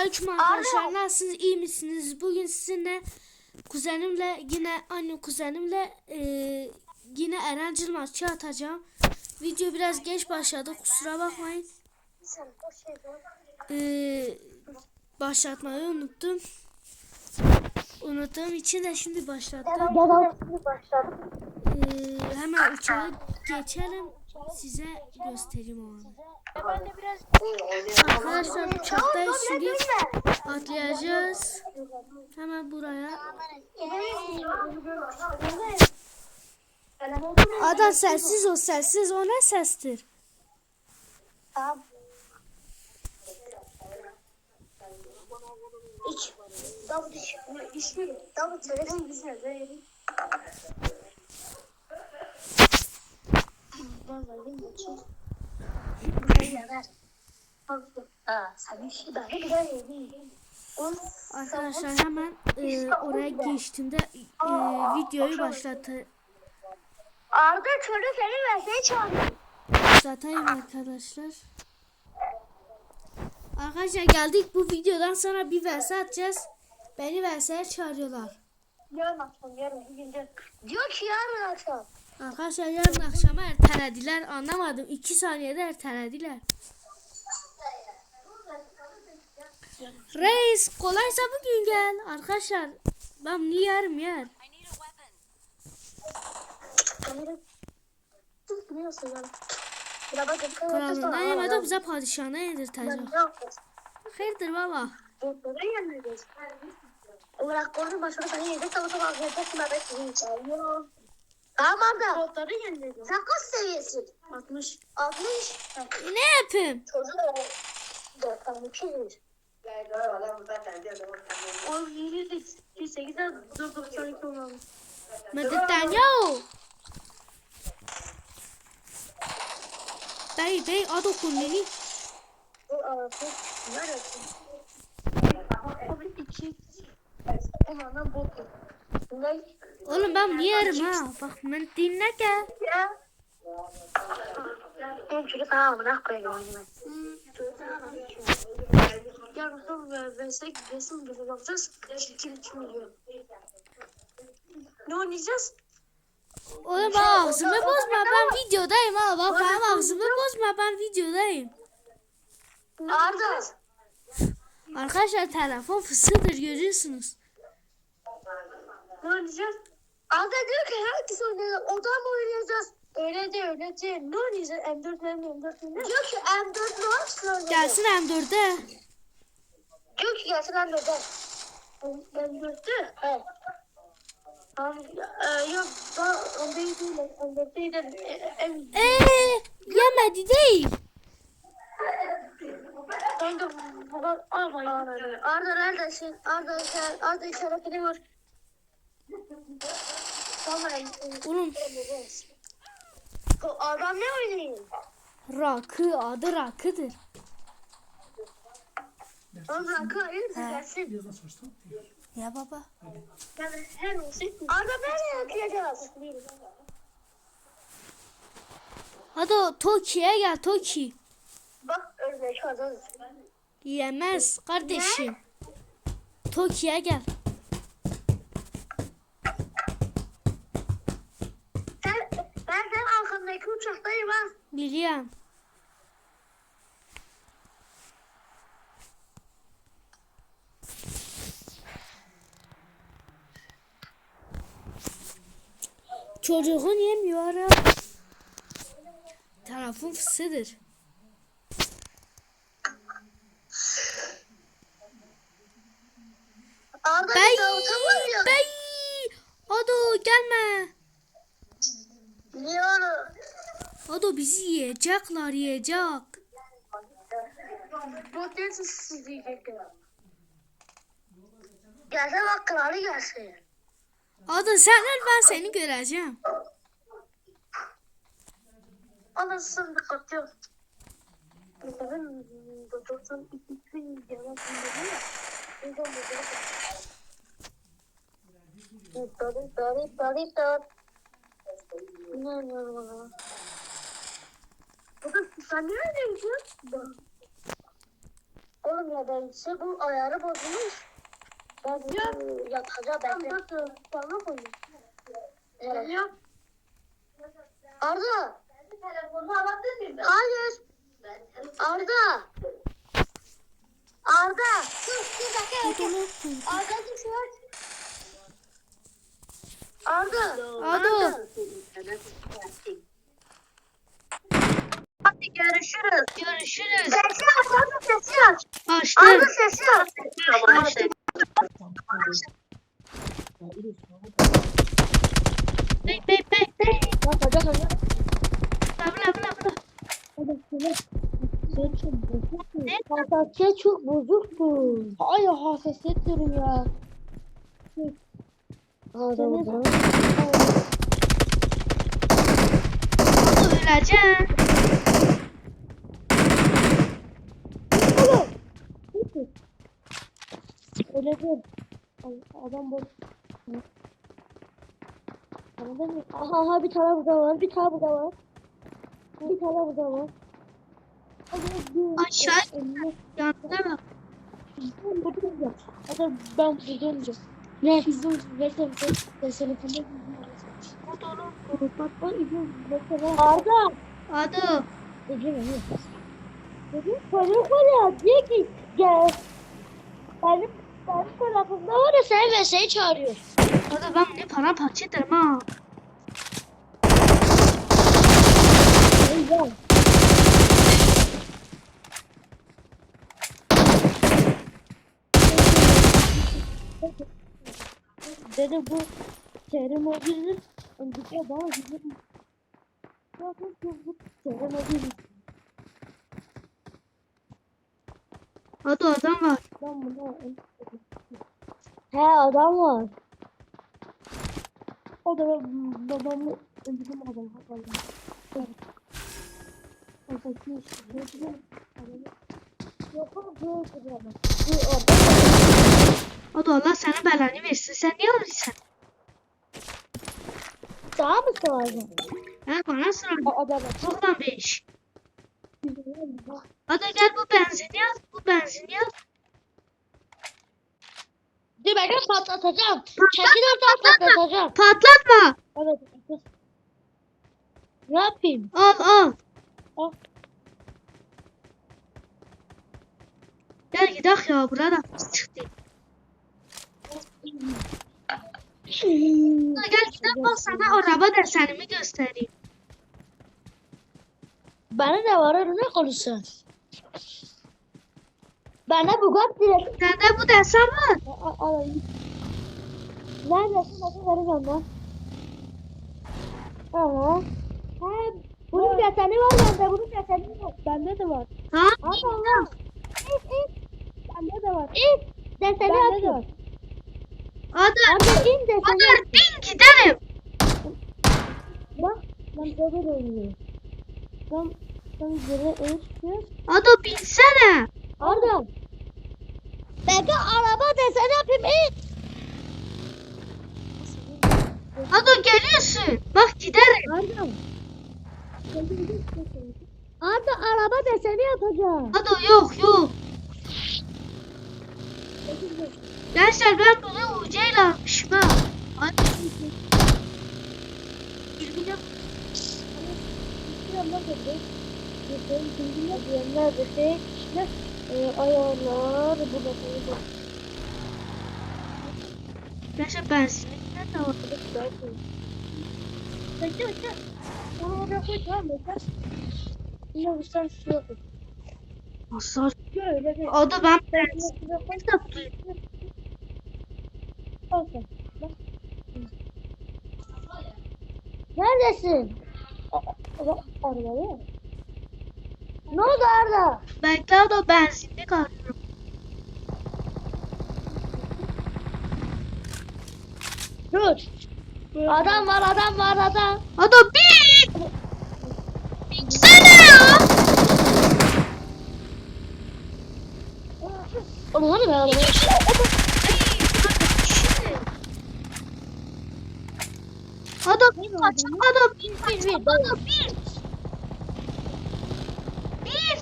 Selamünaleyküm arkadaşlar. Nasılsınız? iyi misiniz? Bugün sizinle kuzenimle yine anne kuzenimle e, yine Erencil maçı atacağım. Video biraz geç başladı. Kusura bakmayın. E, başlatmayı unuttum. Unuttuğum için de şimdi başlattım. E, hemen uçağa geçelim. Size göstereyim o anı. Ben de biraz Arkadaşlar uçaktayız şimdi. Atlayacağız. Hemen buraya. Ada sessiz ol sessiz o ne sestir? İç. Davut. İçmeyin. Davut söylesin bize. Verelim. Vallahi geçin. Buraya ver. Aa, sen işi daha güzel yedin. Arkadaşlar hemen e, oraya geçtiğimde e, videoyu başlatı Arda çocuk seni verseye çağırıyor. başlatayım arkadaşlar. Arkadaşlar geldik bu videodan sonra bir vs atacağız. Beni vs'ye çağırıyorlar. Yarın akşam, yarın Diyor ki yarın akşam. Arkadaşlar yarın akşama ertelediler. Anlamadım. 2 saniyede ertelediler. Reis kolaysa bugün gel. Arkadaşlar ben niye yarım yer? Kralından kamera- yemedi bize padişahına yapayım? Hayırdır baba? Olarak konunun başına yedik ama sabah yedik ben de sizin çağırıyor. Tamam da. Botları yenmeyeceğiz. Sen kaç seviyesin? 60. 60. E, ne yapayım? Çocuğu 92 On yedi de sekize dur doksan iki olalım. Medetten yo. Dayı dayı. Bu arası neresi? O bir iki. Onlardan botu. Oğlum ben niye yerim ha? Bak ben dinle gel. Ben çocuk ha bırak koyayım. Yarın sonra versek resim gibi bakacağız. Kim. Ne oynayacağız? Oğlum bak ağzımı bozma ben videodayım ha. Bak benim ağzımı bozma ben videodayım. Arda. Arkadaşlar telefon fısıldır görüyorsunuz. Ne oynayacağız? Arda diyor ki herkes oynayacak. Oda mı oynayacağız? Öyle de öyle de. Ne oynayacağız? M4 mi M4 mi? Diyor ki M4 ne olsun Gelsin M4'e. Diyor ki gelsin M4'e. M4'te? Evet. E, yok ben değilim. Onda değilim. E, e, Eee yemedi değil. Kanka baba. Arda neredesin? Arda sen Arda işaretini vur. Oğlum adam ne oynuyor? rakı adı rakıdır. Oğlum rakı hayır gelsin. Ya baba. Arda nereye yakacağız? Hadi Toki'ye gel Toki. Bak örnek adam. Yemez kardeşim. Toki'ye gel. Sen, ben senin arkandaki uçaktayım ha. Biliyorum. Çocuğun yemiyor ara. Tarafın fısıdır. Arda Bey, bir davuta vuruyor. bey. Hadi gelme. Biliyorum. Hadi bizi yiyecekler yiyecek. Nasıl sizi yiyecekler? Gelse bak kralı gelsin. Hadi sen öl ben seni göreceğim. Anasını kapatıyor. Ben doktordan iki gün yalan söyledi ya. Ondan dolayı. Dari dari dari dari. İnanmıyorum ona. Bu da sen nereye gidiyorsun? Oğlum ya şey bu ayarı bozulmuş. Ben bunu yatacağım ben de. Bana koyayım. Evet. Arda. Hayır. Arda. Arda. Dur dur dakika. Arda şu an. Arda. Arda. Hadi görüşürüz. Görüşürüz. Sesi aç. Arda sesi aç. Açtım. Arda sesi aç. Açtım. Bey bey bey bey. Bla bla bla bla. Ne? Hassasiyet çok bozuktu. Ay hassasiyet diyorum ya. Oldu öleceğim. Ay, Adam boş. Anladın mı? Aha aha bir tane burada var. Bir tane burada var. Bir tane burada var. Aşağı Eline- yanına bak. Ben buradayım ya. Ne? Bizim seni tanıdım. Bak bak bekle. Arda. Mi? Dedim çocuk var ya diyor ki gel. Benim, benim tarafımda var ya sen ve seni çağırıyor. Adı ben ne para parça ederim ha. Gel. Dedi bu Kerim Obil'in önceki bana gidiyor. Bakın bu Kerim Obil'in. Adı adam var. Ben bunu He adam var. O da babamı öldürdüm adam. adam. Orada. Adı Allah sana belanı versin. Sen niye alıyorsun? Daha mı sağladın? Ha bana. O adamı. Toplam 5. Adı gel bu benzini yaz. Bu benzini yaz. Dur ben patlatacağım. Çekil oradan patlatacağım. Patlatma. Evet. Ne yapayım? Al al. Al. Gel gidelim ya. Burada çıktı. Gel gidelim bak sana araba desenimi göstereyim. Bana ne var ne konuşuyorsun? Bana Bugatti direkt Sende bu desen var. A- alayım. Neredesin? Nasıl vereceğim ben? Aha. He, bunun deseni var bende. Bunun deseni var. Bende de var. Ha? Allah Allah. İt it. Bende de var. İt. Deseni Bende de atıyor. Adı. Bende in deseni Adı bin gidelim. Bak. Ben de oynuyorum. Ben ben böyle ölçüyor. Adı binsene. Arda. Belki araba deseni yapayım. İt. Adı geliyorsun. Bak gidelim. Arda. Arda araba deseni yapacağım. Adı yok yok. Gençler ben bunu ucayla almışım ha. İşte e, ayarlar bu da böyle. Gençler benzinlik nerede var? Bekle bekle. Onu oraya koy tamam mı? Yine bu sen şu yapın. Masaj. Şöyle bir. Ben şuraya koy. yaptım. Al sen. Bak. Neredesin? Arada Ne oldu Arda? Bekle adı benzinlik arıyorum. Dur. Adam var adam var adam. Adı bin. Binsene ya. Oğlum hadi be oğlum. Adı bin kaç? Adı bin kaç? Bir, bir, Adı bin. Bir.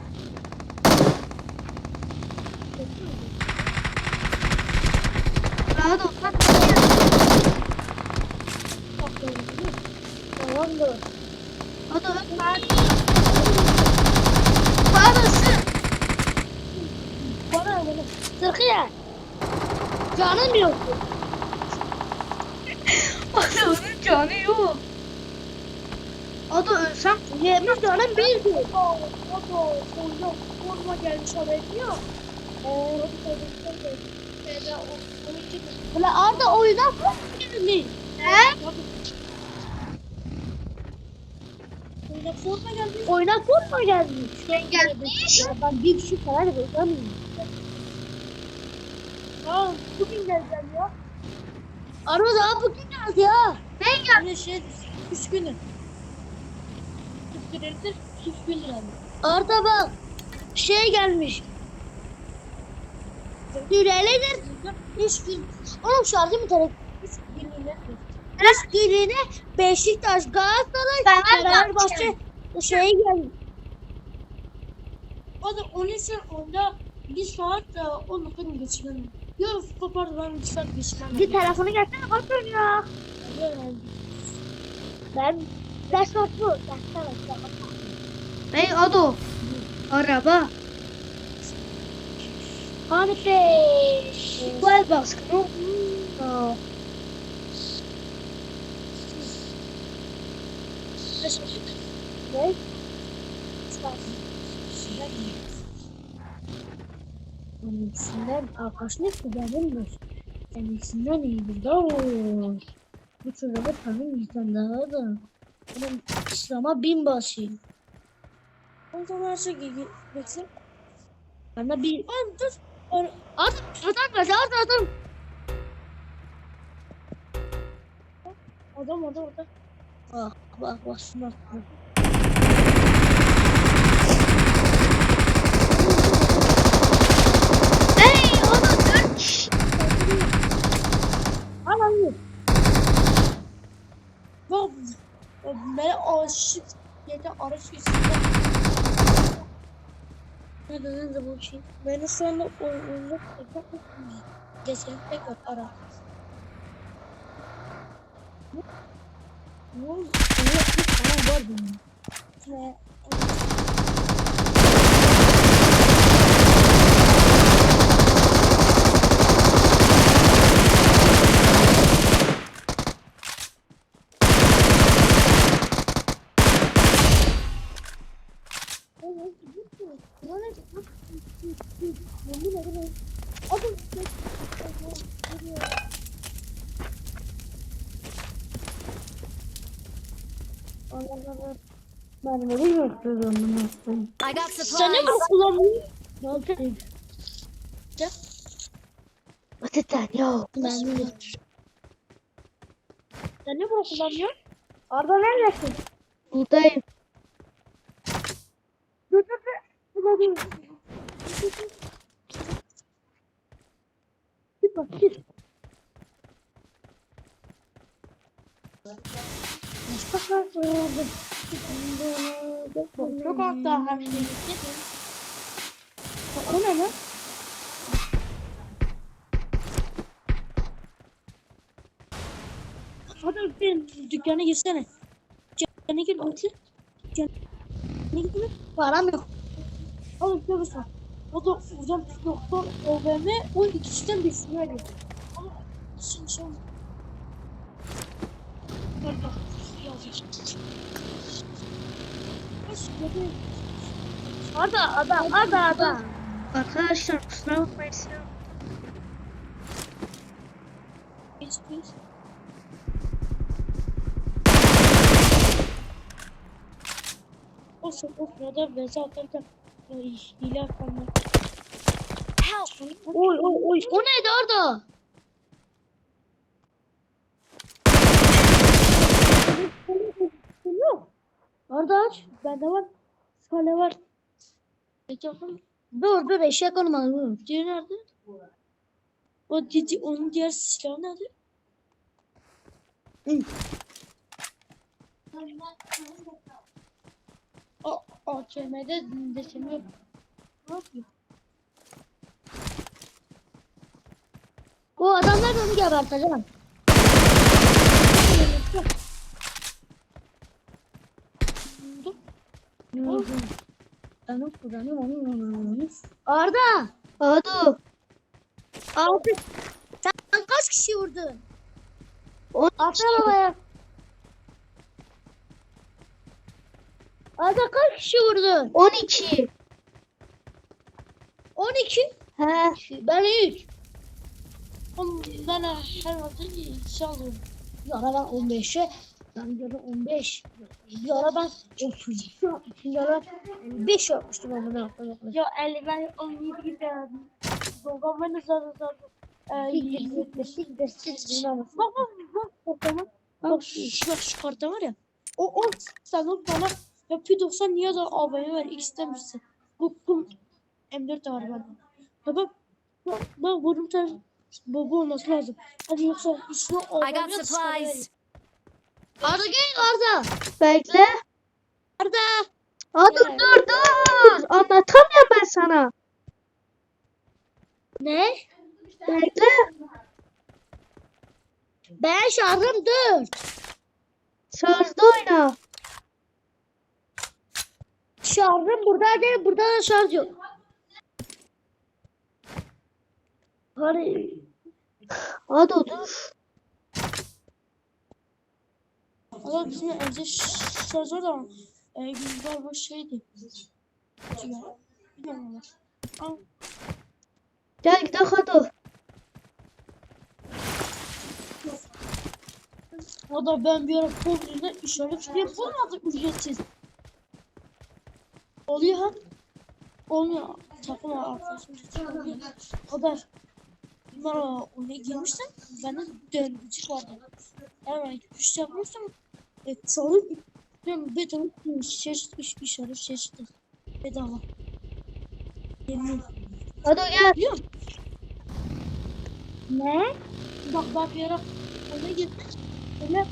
Ado bak. Tamamdır. Ado bak. Ado sür. Bana bana. Türkiye. Canım yok. Onun canı yok. Ado ölsem Yemiş canım bir gün. Oto, oyuna forma gelmiş yok. Ulan Arda oyuna forma gelmiş. He? Oyuna forma gelmiş. Oyuna forma gelmiş. Ben gelmiş. Ben bir kişi da beklemiyordum. Ya bugün geleceğim ya. Arda daha bugün geldi ya. Ben gel. Hani şey, üç günü. Üç liradır, üç. Arda bak, şey gelmiş. Lirelidir, üç gün. Oğlum şarjı mı taraf? Üç günlüğüne. Üç günlüğüne Beşiktaş, Galatasaray, Fenerbahçe şey gelmiş. O da onun için onda bir saat e, on dakika mı geçmem? Yok, kapardı ben bir saat geçmem. Bir telefonu gelsene bakın ya. Ben ders notu, ders notu. Hey Ado. Araba. Hani beş. Gel baskını. Ne? Kendisinden arkadaşlık güzelmiş. Kendisinden iyidir olur. Bu çocuğa tanımayacağım daha da. Benim İslam'a bin basayım. O zaman her şey gitsin. Bana bir... Lan dur. Adam, adam, adam, adam. Adam, adam, adam. Bak, bak, bak, şuna. Hey Ado dört kişi. Al al. Bak, ben aşık yedi araç üstünde. Nerede nerede bu şey? Ben şu anda oyunda tekrar geçen tekrar ara. Ne oldu? Ne? Tamam var bunun. Ne? Ben nereye götürüyorum bunu? I got Sen ne supplies. bunu kullanıyorsun? Ne oldu? Ya. Öteden yok. Ben de. Sen ne bunu kullanıyorsun? Arda neredesin? Buradayım. Dur dur dur. Dur. Git bak git. Başka kaldı. Çok hatta her şey gitti. O ne lan? Hadi bir dükkana girsene. Dükkana gir otur. Dükkana gir. Param yok. Oğlum görürsen. O da buradan doktor OVM o ikisinden birisini veriyor. Ama şimdi şey olmuyor. Bak. Yazacak. Kaç dedi. Ada ada ada ada. Arkadaşlar kusura bakmayın. Geç geç. Olsun o sırada ben zaten hile yapanlar. Help! Oy oy oy. O neydi orada? Yok. Orada aç. Bende var. Skale var. Oğlum. Dur dur eşek olmadı dur. Diğeri nerede? O dedi onun diğer silahı nerede? Hı. O o kemede desemi ne yapıyor? O adamlar da onu geberteceğim. Arda! Hadi. Abi sen kaç kişi vurdun? On Atla babaya. Arda kaç kişi vurdun? 12. 12. He. Ben 3. Oğlum ben herhalde şey alıyorum. Ben 15'e, ben bir ara 15, bir ara ben 32 yapmıştım, bir ara 5 yapmıştım ama ne yapayım. Ya 50 ben 17 gibi geldim. Babam beni zaten zaten. Ee, Siktir, siktir, siktir. Bak bak bak bak bak. Şu, şu kartta var ya. O o sen o bana ya P90 niye da AVM ver X'ten birisi. Bu bu M4 de var bende. Ya bak bak bak bunun tane bu, bu olması lazım. Hadi yoksa üstüne AVM supplies. Arda gel Arda. Bekle. Arda. Aa, dur dur dur. Anlatamıyorum ben sana. Ne? Bekle. Ben şarjım 4. Sözlü oyna. Şarjım burada değil, burada da şarj yok. Hadi. Hadi dur. Allah bizim evde ş- şarj var ama e, galiba şeydi. Ya, bilmiyorum ama. Al. Gel gidelim hadi. O da ben bir ara Fox'da işaret telefon aldım ücretsiz. Oluyor ha. Olmuyor. Takım arkadaşım. Kadar. Numara oyuna girmiştim. Bende döngücük vardı. Hemen üç yapmıştım. Çalıp ben bedava çeşit iş işaret çeşitli. Bedava. Yemin. Hadi gel. Biliyor musun? Ne? Bak bak bir ara ona gittim. Öyle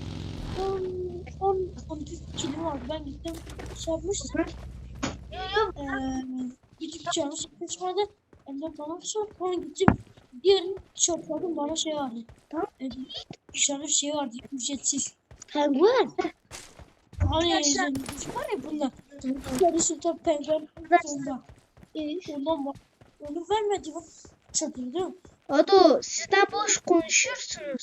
10 10 12 kilo vardı. Ben gittim şey yapmıştım. Eee gidip canı sıkışmadı. Elimde bana bir şey var. Sonra gittim. Diğerini çarpmadım bana şey vardı. Tamam. E, işaret şey vardı. Ücretsiz. Penguen. Zengin var ya bunlar. Yarı sultan penguen sonunda. E, ondan bak. Onu vermedi bak. Çatırdım. Hadi sizden boş konuşuyorsunuz.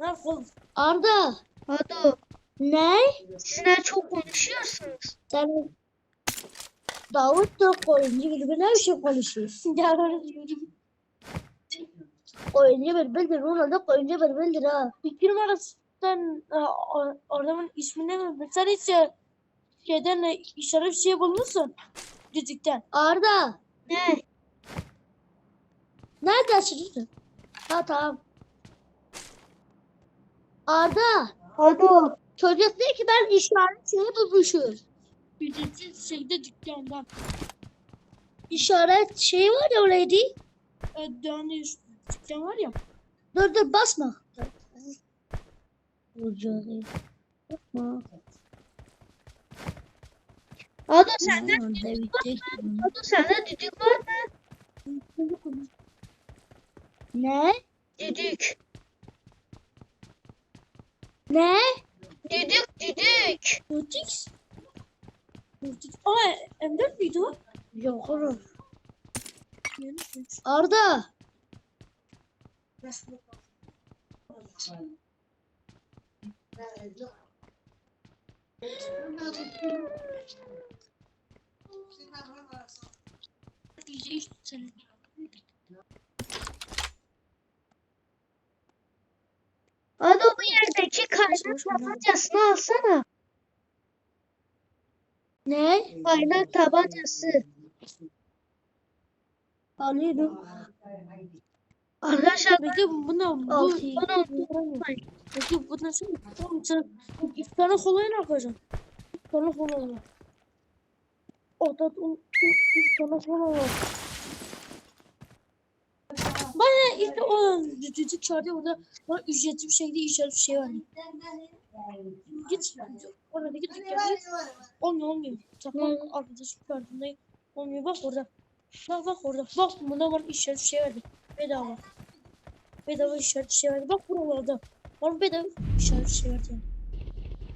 Ne yapalım? Arda. Hadi. Ne? Sizler çok konuşuyorsunuz. Sen Davut da oyuncu gibi ne biçim konuşuyorsun? Ya öyle diyorum. Oyuncu bir bildir, Ronaldo oyuncu bir bildir ha. İki numarasından adamın ismini mi? Sen hiç e, şeyden e, işaret şey bulmuşsun. Düdükten. Arda. Ne? Neredesin lütfen? Ha tamam. Arda. Hadi. Çocuk diyor ki ben işaret şeyi bulmuşum. Ücretsiz şeyde dükkandan. İşaret şeyi var ya oraydı. E, yani dükkan var ya. Dur dur basma. Ucu Basma. Hadi sende, hadi sende düdük var mı? Ne? Düdük. Ne? Düdük düdük. Dudix. Dudix. Aa M4 müydü o? Yok oğlum. Arda. Hadi bu yerdeki kaynak tabancasını alsana. Ne? Kaynak tabancası. Alıyorum. Arkadaşlar Peki bu ne? Bu, unutmayın. peki bu nasıl? Oğlum sen iki tane kolayı ne yapacaksın? İki tane kolayı. Orada üç tane kolayı var. Bana işte o düdük çağırdı orada bana ücretli bir şekilde işaret bir şey var. Git dükkana git. Olmuyor olmuyor. Takım arkadaşım kartındayım. Olmuyor bak orada. Bak bak orada. Bak bunda var işaret şey verdi. Bedava. Bedava işaret şey verdi. Bak buralarda. Var bedava işaret şey verdi.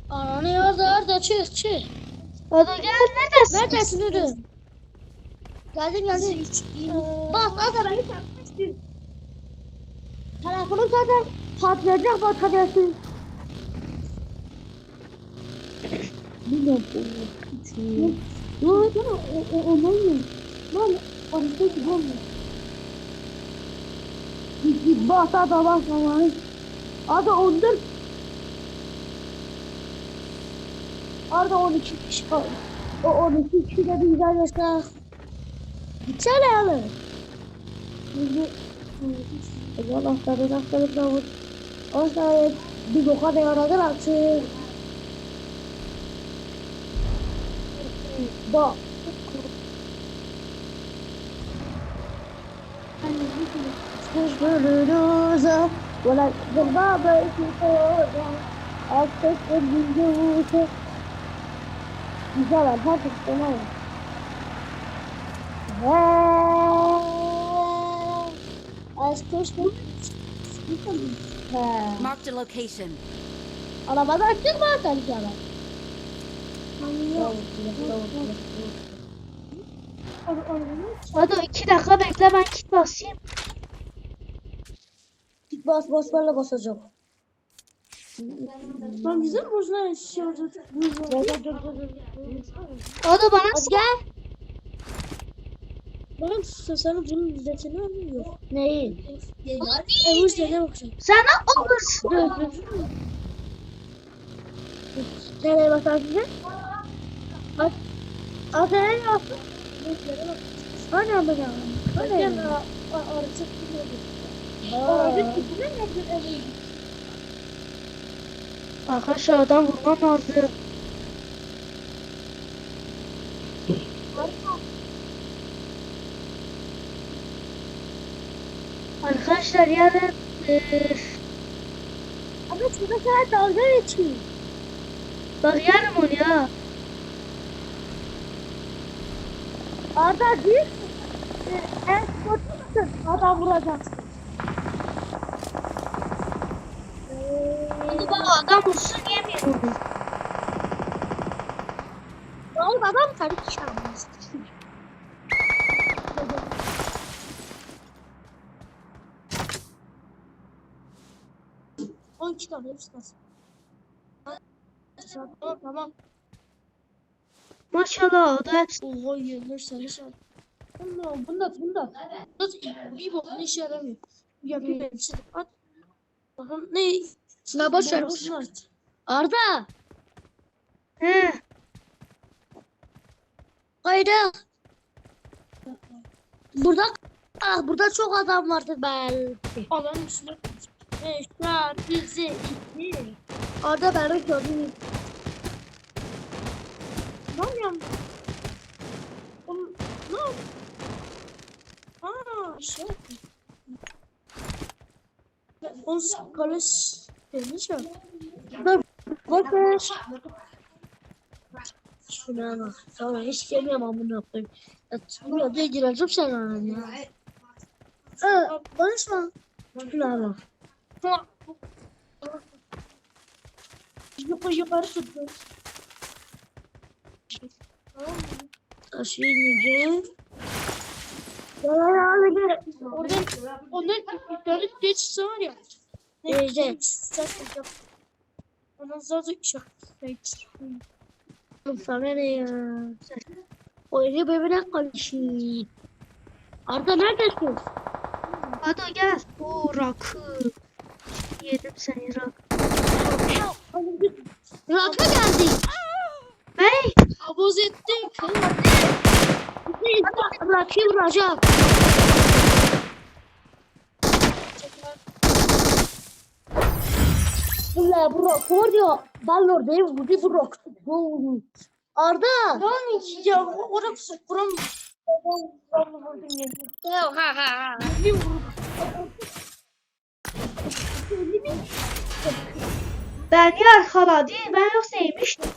Ananı yarda yarda çık çık. Hadi gel neredesin? Neredesin ürün? Geldim geldim. Bak zaten beni çarpmıştın. Telefonum zaten patlayacak bak kadersin. Bilmiyorum. Yok yok o o olmuyor. Lan orada ki olmuyor. Git git bak da da bak lan. Ada ondur. Arada 12 kişi kaldı. O 12 kişi de bir güzel mesela. Gitsene yalı. Şimdi o anahtarı anahtarı da vur. Zaman bir boka da yaradır artık. Bak. Kuşkuruza Valla zırba belki sonra Artık ödünce vursa Güzel var artık tamam Az kuşku He. Marked a location. Arabadan çıkma sanki adam Hadi iki dakika bekle ben kit basayım. Bas bas böyle basacağım. Lan güzel boşuna şey olacak. Hadi bana Hadi gel. Benim sana bunun izletini almıyor. Neyi? E bu izletine bakacağım. ne olursun? Nereye bakarsın sen? Bak. Hadi nereye baksın? Hani ama ya? Hani ya? Arası Arkadaşlar adam vurmam lazım. Arkadaşlar yarın eee Ama şurada sana dalga geçiyor. bak yarın onu ya. Arda değil. En sporcu musun? Adam vuracaksın. Onu bana adam vursun yemeyin onu. Oğlum adam ki çalmaz. On iki tane hepsi? Tamam tamam. Maşallah o da hepsi. Oha seni sen. Bunda bunda bunda. Nasıl bir bokun işe yaramıyor. Yapayım ben şimdi. At. Bakalım ne? Sınav boş ver. boş ver. Arda. He. Haydi. Burada ah burada çok adam vardı belki. Alanın üstüne. Eşler bizi iki. Arda beni gördüm. Ne yapıyorsun? Oğlum ne yap- Aa şey. On kalış ya. Dur. Bakış. Şuna bak. Sonra hiç gelmiyorum amına koyayım. Ya buraya da gireceğim sen anam ya. Ee, konuşma. Şuna bak. Yukarı yukarı tuttu. Taşı ineceğim. Ya ya ya. Oradan, ondan yukarı geçse var ya. Evet. Ondan zaten çok. Sana ne ya? O eli birbirine karışıyor. Arda neredesin? Hadi gel. Oo rakı. Yedim seni rakı. Raka geldi. Hey. Aboz ettim. Rakı vuracak. Bu rock var ya. Ballor değil bu değil bu rock. Arda. Lan ya orası kuram. Ya ha ha ha. Ben ya arkaladı. Ben yoksa yemiştim.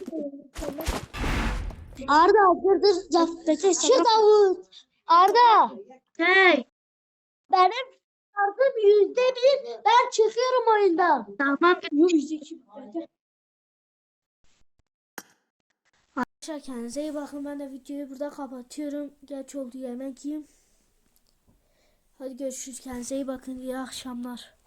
Arda dur dur. Ya, Şu Davut. Arda. Hey. Benim şartım yüzde bir. Ben çıkıyorum oyundan. Tamam. Yüzde iki. Arkadaşlar kendinize iyi bakın. Ben de videoyu burada kapatıyorum. Geç oldu yemek yiyeyim. Hadi görüşürüz. Kendinize iyi bakın. İyi akşamlar.